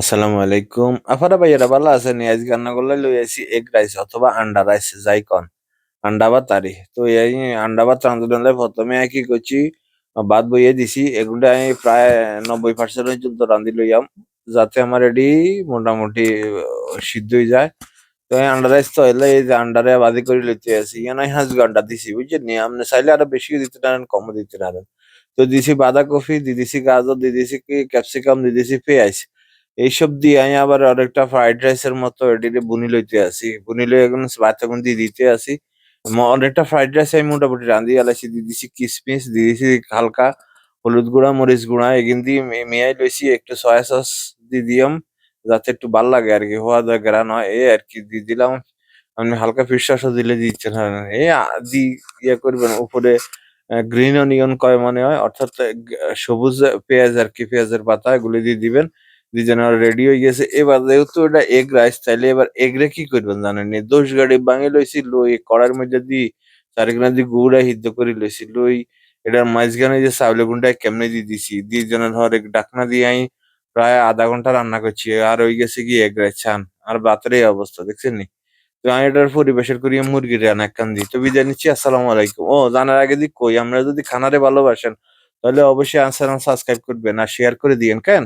আসসালামু আলাইকুম। আফারা ভাইয়ারা, ভালো আছেন? আজ রান্না করলে লই আইছি এগ রাইস অথবা আন্ডা রাইস যাই কন আন্ডা ভাত তারি। তো এই আন্ডা ভাত রাঁধুন প্রথমে কি করছি, ভাত বইয়ে দিছি। এগুলো আমি প্রায় নব্বই পার্সেন্ট পর্যন্ত রাঁধি লইয়াম যাতে আমার এডি মোটামুটি সিদ্ধ হয়ে যায়। তো এই আন্ডা রাইস তো এলে এই যে আন্ডারে বাদি করে লইতে আছি ইয়ান আমি হাঁস আন্ডা দিছি, বুঝছেন নি? আপনি চাইলে আরও বেশি দিতে পারেন, কমও দিতে পারেন। তো দিছি বাঁধাকপি দিয়ে দিছি গাজর দিয়ে দিছি কি ক্যাপসিকাম দিয়ে দিছি পেঁয়াজ। এইসব দিয়ে আমি আবার আরেকটা ফ্রাইড রাইসের মতো এটিকে বুনি লইতে আসি। বুনি লই এখন ভাতের মধ্যে দিতে আসি। অনেকটা ফ্রাইড রাইস আমি মোটামুটি রাঁধি আলাইছি দিয়ে দিছি, কিসমিস দিয়ে দিছি, হালকা হলুদ গুঁড়া, মরিচ গুঁড়া এগিন দিয়ে মেয়াই লইছি, একটু সয়া সস দিয়ে দিয়াম, যাতে একটু ভালো লাগে আর কি, হওয়া দাওয়া গ্রান হয় এই আর কি দিয়ে দিলাম। আপনি হালকা ফিশ সসও দিলে দিচ্ছেন হ্যাঁ এই দি ইয়ে করবেন, উপরে গ্রিন অনিয়ন কয় মনে হয়, অর্থাৎ সবুজ পেঁয়াজ আর কি, পেঁয়াজের পাতা, এগুলি দিয়ে দিবেন। দুজন রেডি হয়ে গেছে। এবার যেহেতু এটা এগ রাইস তাইলে এবার এগরে কি করবেন জানেন? নি দোষ গাড়ি ভাঙে লইছি, লই কড়ার মধ্যে দি চারিখানে দি গুড়া সিদ্ধ করে লইছি, লই এটার মাঝখানে যে চাউলে গুন্ডা কেমনে দিয়ে দিছি? দিয়ে যেন ধর এক ডাকনা দিয়ে আমি প্রায় আধা ঘণ্টা রান্না করছি, আর হয়ে গেছে কি এগ রাইস ছান। আর বাতের এই অবস্থা, দেখছেন নি? তো আমি এটার পরিবেশের করি মুরগির রান্না কান দিই তো বিদায় নিচ্ছি, আসসালামু আলাইকুম। ও, জানার আগে দি কই? আমরা যদি খানারে ভালোবাসেন, তাহলে অবশ্যই আনসার সাবস্ক্রাইব করবেন আর শেয়ার করে দিয়েন, কেন?